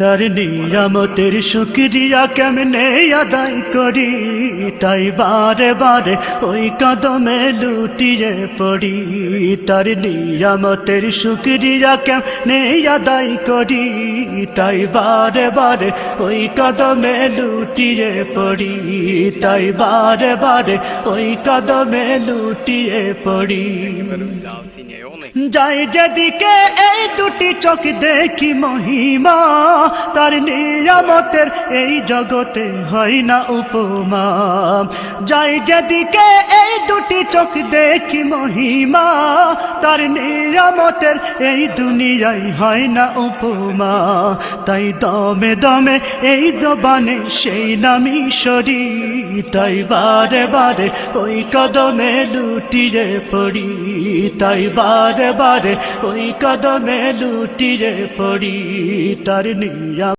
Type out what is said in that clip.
তার নিয়ামতের শুক্রিয়া কেমনে আদায় করি? তাই বারে বারে ওই কদমে লুটিয়ে পড়ি। তার নিয়ামতের শুক্রিয়া কেমনে আদায় করি? তাই বারে বারে ওই কদমে লুটিয়ে পড়ি। তাই বারে বারে ওই কদমে লুটিয়ে পড়ি। যাই যেদিকে এই দুটি চোখ দেখি মহিমা তার নিয়ামতের এই জগতে হয় না উপমা। যাই যেদিকে এই দুটি চোখ দেখি মহিমা, তার নিয়ামতের এই দুনিয়ায় হয় না উপমা। তাই দমে দমে এই দবানে সেই নামি সরি তাই বারে বারে ওই কদমে লুটিয়ে পড়ি। তাই বারে বারে ওই কদমে লুটিয়ে পড়ি। তার নিয়া ya.